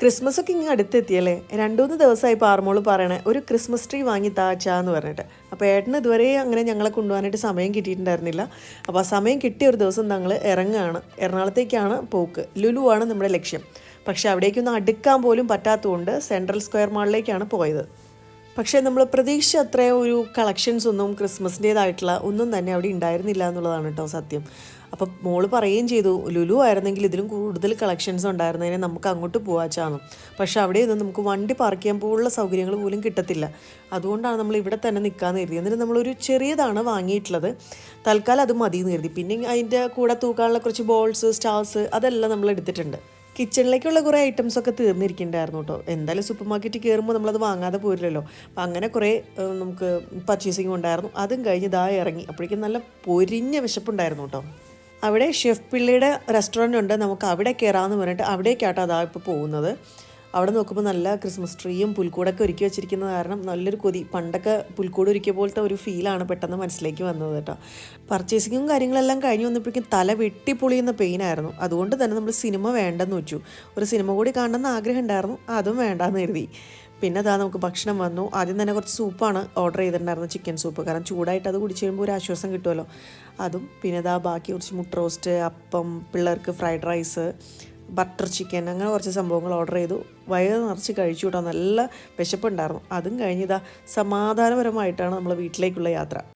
Christmas ഒക്കെ ഇങ്ങനെ അടുത്തെത്തിയല്ലേ? രണ്ടു മൂന്ന് ദിവസമായി പാറമോൾ പറയണേ ഒരു ക്രിസ്മസ് ട്രീ വാങ്ങി താച്ചാന്ന് പറഞ്ഞിട്ട്. അപ്പോൾ ഏട്ടന് ഇതുവരെ അങ്ങനെ ഞങ്ങളെ കൊണ്ടുപോകാനായിട്ട് സമയം കിട്ടിയിട്ടുണ്ടായിരുന്നില്ല. അപ്പോൾ ആ സമയം കിട്ടിയ ഒരു ദിവസം ഞങ്ങൾ ഇറങ്ങുകയാണ് എറണാകുളത്തേക്കാണ് പോക്ക്. ലുലു ആണ് നമ്മുടെ ലക്ഷ്യം. പക്ഷേ അവിടേക്കൊന്നും അടുക്കാൻ പോലും പറ്റാത്തതുകൊണ്ട് സെൻട്രൽ സ്ക്വയർ മാളിലേക്കാണ് പോയത്. പക്ഷേ നമ്മൾ പ്രതീക്ഷ അത്ര ഒരു കളക്ഷൻസ് ഒന്നും ക്രിസ്മസിന്റേതായിട്ടുള്ള ഒന്നും തന്നെ അവിടെ ഉണ്ടായിരുന്നില്ല എന്നുള്ളതാണ് കേട്ടോ സത്യം. അപ്പം മോൾ പറയുകയും ചെയ്തു ലുലു ആയിരുന്നെങ്കിൽ ഇതിലും കൂടുതൽ കളക്ഷൻസ് ഉണ്ടായിരുന്നതിനെ നമുക്ക് അങ്ങോട്ട് പോവാച്ചാണ് പക്ഷേ അവിടെ നിന്ന് നമുക്ക് വണ്ടി പാർക്ക് ചെയ്യാൻ പോലുള്ള സൗകര്യങ്ങൾ പോലും കിട്ടത്തില്ല. അതുകൊണ്ടാണ് നമ്മൾ ഇവിടെ തന്നെ നിൽക്കാമെന്ന് കരുതി. എന്നിട്ട് നമ്മളൊരു ചെറിയതാണ് വാങ്ങിയിട്ടുള്ളത്. തൽക്കാലം അത് മതി എന്ന് കരുതി. പിന്നെ അതിന്റെ കൂടെ തൂക്കാനുള്ള കുറച്ച് ബോൾസ് സ്റ്റാർസ് അതെല്ലാം നമ്മൾ എടുത്തിട്ടുണ്ട്. കിച്ചണിലേക്കുള്ള കുറേ ഐറ്റംസ് ഒക്കെ തീർന്നിരിക്കുന്നുണ്ടായിരുന്നു കേട്ടോ എന്തായാലും സൂപ്പർ മാർക്കറ്റിൽ കയറുമ്പോൾ നമ്മളത് വാങ്ങാതെ പോരില്ലല്ലോ. അപ്പം അങ്ങനെ കുറേ നമുക്ക് പർച്ചേസിങ് ഉണ്ടായിരുന്നു. അതും കഴിഞ്ഞ് ഇതാ ഇറങ്ങി. അപ്പോഴേക്കും നല്ല പൊരിഞ്ഞ വിശപ്പുണ്ടായിരുന്നു കേട്ടോ അവിടെ ഷെഫ് പിള്ളിയുടെ റെസ്റ്റോറന്റ് ഉണ്ട്. നമുക്ക് അവിടെ കയറാമെന്ന് പറഞ്ഞിട്ട് അവിടേക്കാട്ടോ അതാ ഇപ്പോൾ പോകുന്നത്. അവിടെ നോക്കുമ്പോൾ നല്ല ക്രിസ്മസ് ട്രീയും പുൽക്കൂടൊക്കെ ഒരുക്കി വെച്ചിരിക്കുന്നത് കാരണം നല്ലൊരു കൊതി. പണ്ടൊക്കെ പുൽക്കൂട് ഒരുക്കിയ പോലത്തെ ഒരു ഫീലാണ് പെട്ടെന്ന് മനസ്സിലേക്ക് വന്നത് കേട്ടോ. പർച്ചേസിങ്ങും കാര്യങ്ങളെല്ലാം കഴിഞ്ഞ് വന്നപ്പോഴേക്കും തല വെട്ടിപ്പൊളിയുന്ന പെയിനായിരുന്നു അതുകൊണ്ട് തന്നെ നമ്മൾ സിനിമ വേണ്ടെന്ന് വെച്ചു. ഒരു സിനിമ കൂടി കാണണമെന്ന് ആഗ്രഹം ഉണ്ടായിരുന്നു. അതും വേണ്ടാന്ന് കരുതി. പിന്നെ അതാ നമുക്ക് ഭക്ഷണം വന്നു. ആദ്യം തന്നെ കുറച്ച് സൂപ്പാണ് ഓർഡർ ചെയ്തിട്ടുണ്ടായിരുന്നത് ചിക്കൻ സൂപ്പ് കാരണം ചൂടായിട്ട് അത് കുടിച്ച് കഴിയുമ്പോൾ ഒരു ആശ്വാസം കിട്ടുമല്ലോ. അതും പിന്നെ അതാ ബാക്കി കുറച്ച് മുട്ട റോസ്റ്റ് അപ്പം പിള്ളേർക്ക് ഫ്രൈഡ് റൈസ് ബട്ടർ ചിക്കൻ അങ്ങനെ കുറച്ച് സംഭവങ്ങൾ ഓർഡർ ചെയ്തു. വയറ് നിറച്ച് കഴിച്ചു കേട്ടോ. നല്ല വിശപ്പുണ്ടായിരുന്നു. അതും കഴിഞ്ഞിതാ സമാധാനപരമായിട്ടാണ് നമ്മൾ വീട്ടിലേക്കുള്ള യാത്ര.